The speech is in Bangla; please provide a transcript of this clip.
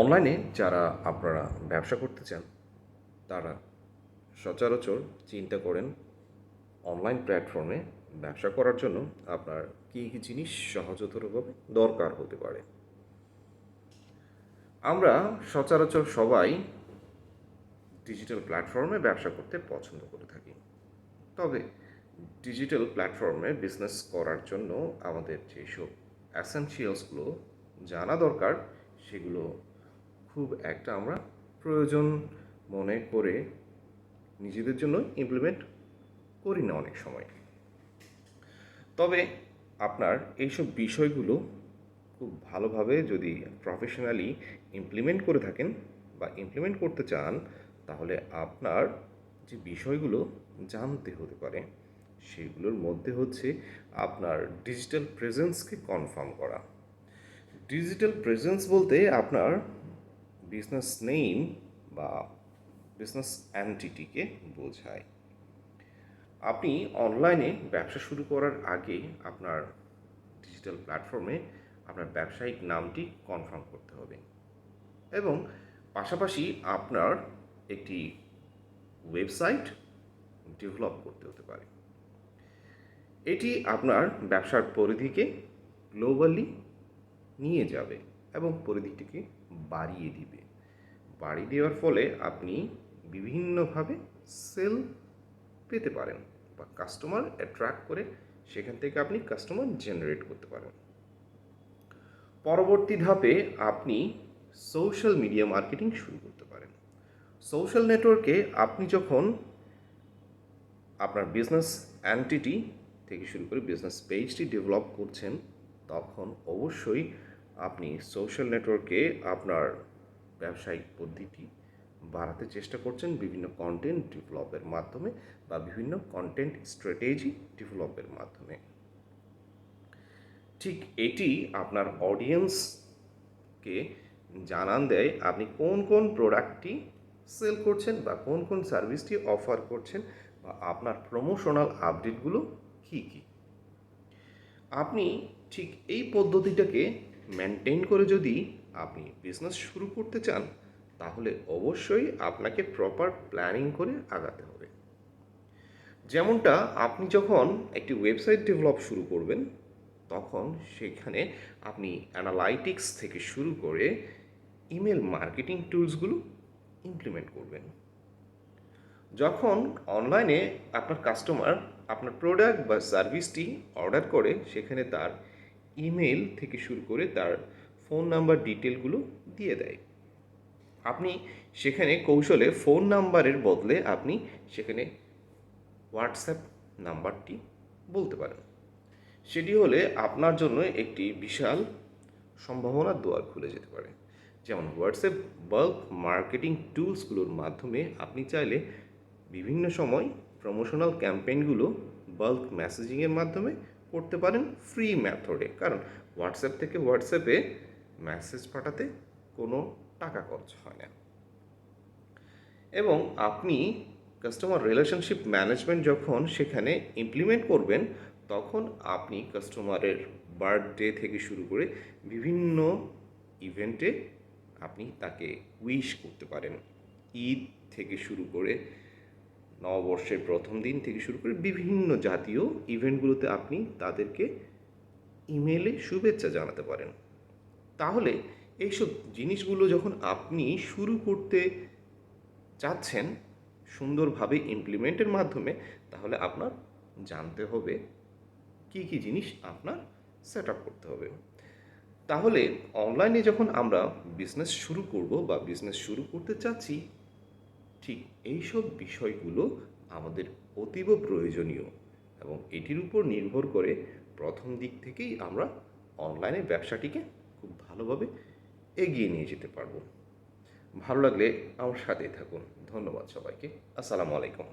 অনলাইনে যারা আপনারা ব্যবসা করতে চান, তারা সচরাচর চিন্তা করেন অনলাইন প্ল্যাটফর্মে ব্যবসা করার জন্য আপনার কী কী জিনিস সহজতরভাবে দরকার হতে পারে। আমরা সচরাচর সবাই ডিজিটাল প্ল্যাটফর্মে ব্যবসা করতে পছন্দ করে থাকি। তবে ডিজিটাল প্ল্যাটফর্মে বিজনেস করার জন্য আমাদের যেসব অ্যাসেনশিয়ালসগুলো জানা দরকার, সেগুলো খুব একটা আমরা প্রয়োজন মনে করে নিজেদের জন্য ইমপ্লিমেন্ট করি না অনেক সময়। তবে আপনার এইসব বিষয়গুলো খুব ভালোভাবে যদি প্রফেশনালি ইমপ্লিমেন্ট করে থাকেন বা ইমপ্লিমেন্ট করতে চান, তাহলে আপনার যে বিষয়গুলো জানতে হতে পারে, সেগুলোর মধ্যে হচ্ছে আপনার ডিজিটাল প্রেজেন্সকে কনফার্ম করা। ডিজিটাল প্রেজেন্স বলতে আপনার বিজনেস নেম বা বিজনেস অ্যান্টিটিকে বোঝায়। আপনি অনলাইনে ব্যবসা শুরু করার আগে আপনার ডিজিটাল প্ল্যাটফর্মে আপনার ব্যবসায়িক নামটি কনফার্ম করতে হবে এবং পাশাপাশি আপনার একটি ওয়েবসাইট ডেভেলপ করতে হতে পারে। এটি আপনার ব্যবসার পরিধিকে গ্লোবালি নিয়ে যাবে এবং পরিধিটিকে বাড়িয়ে দিবে। বাড়িয়ে দেওয়ার ফলে আপনি বিভিন্নভাবে সেল পেতে পারেন বা কাস্টমার অ্যাট্রাক্ট করে সেখান থেকে আপনি কাস্টমার জেনারেট করতে পারেন। পরবর্তী ধাপে আপনি সোশ্যাল মিডিয়া মার্কেটিং শুরু করতে পারেন। সোশ্যাল নেটওয়ার্কে আপনি যখন আপনার বিজনেস অ্যান্টিটি থেকে শুরু করে বিজনেস পেজটি ডেভেলপ করছেন, তখন অবশ্যই আপনি সোশ্যাল নেটওয়ার্কে আপনার ব্যবসায়িক পদ্ধতি বাড়াতে চেষ্টা করছেন বিভিন্ন কন্টেন্ট ডেভেলপের মাধ্যমে বা বিভিন্ন কন্টেন্ট স্ট্র্যাটেজি ডেভেলপের মাধ্যমে। ঠিক এটি আপনার অডিয়েন্সকে জানান দেয়, আপনি কোন কোন প্রোডাক্টটি সেল করছেন বা কোন কোন সার্ভিসটি অফার করছেন বা আপনার প্রমোশনাল আপডেটগুলো কী কী? আপনি ঠিক এই পদ্ধতিটাকে মেনটেন করে যদি আপনি বিজনেস শুরু করতে চান, তাহলে অবশ্যই আপনাকে প্রপার প্ল্যানিং করে আগাতে হবে। যেমনটা আপনি যখন একটি ওয়েবসাইট ডেভেলপ শুরু করবেন, তখন সেখানে আপনি অ্যানালাইটিক্স থেকে শুরু করে ইমেল মার্কেটিং টুলসগুলো ইমপ্লিমেন্ট করবেন। যখন অনলাইনে আপনার কাস্টমার আপনার প্রোডাক্ট বা সার্ভিসটি অর্ডার করে, সেখানে তার ইমেল থেকে শুরু করে তার ফোন নাম্বার ডিটেলগুলো দিয়ে দেয়। আপনি সেখানে কৌশলে ফোন নাম্বারের বদলে আপনি সেখানে হোয়াটসঅ্যাপ নাম্বারটি বলতে পারেন। সেটি হলে আপনার জন্য একটি বিশাল সম্ভাবনার দুয়ার খুলে যেতে পারে। যেমন হোয়াটসঅ্যাপ বাল্ক মার্কেটিং টুলসগুলোর মাধ্যমে আপনি চাইলে বিভিন্ন সময় প্রমোশনাল ক্যাম্পেইনগুলো বাল্ক মেসেজিংয়ের মাধ্যমে করতে পারেন ফ্রি মেথডে কারণ হোয়াটসঅ্যাপ থেকে হোয়াটসঅ্যাপে মেসেজ পাঠাতে কোনো টাকা খরচ হয় না। এবং আপনি কাস্টমার রিলেশনশিপ ম্যানেজমেন্ট যখন সেখানে ইমপ্লিমেন্ট করবেন, তখন আপনি কাস্টমারের বার্থডে থেকে শুরু করে বিভিন্ন ইভেন্টে আপনি তাকে উইশ করতে পারেন। ঈদ থেকে শুরু করে নববর্ষের প্রথম দিন থেকে শুরু করে বিভিন্ন জাতীয় ইভেন্টগুলোতে আপনি তাদেরকে ইমেলে শুভেচ্ছা জানাতে পারেন। তাহলে এইসব জিনিসগুলো যখন আপনি শুরু করতে চাচ্ছেন সুন্দরভাবে ইমপ্লিমেন্টের মাধ্যমে, তাহলে আপনার জানতে হবে কি কি জিনিস আপনার সেট আপ করতে হবে। তাহলে অনলাইনে যখন আমরা বিজনেস শুরু করব বা বিজনেস শুরু করতে চাচ্ছি, ঠিক এইসব বিষয়গুলো আমাদের অতীব প্রয়োজনীয় এবং এটির উপর নির্ভর করে প্রথম দিক থেকেই আমরা অনলাইনে ব্যবসাটিকে ভালোভাবে এগিয়ে নিয়ে যেতে পারব। ভালো লাগলে আমার সাথেই থাকুন। ধন্যবাদ সবাইকে। আসসালামু আলাইকুম।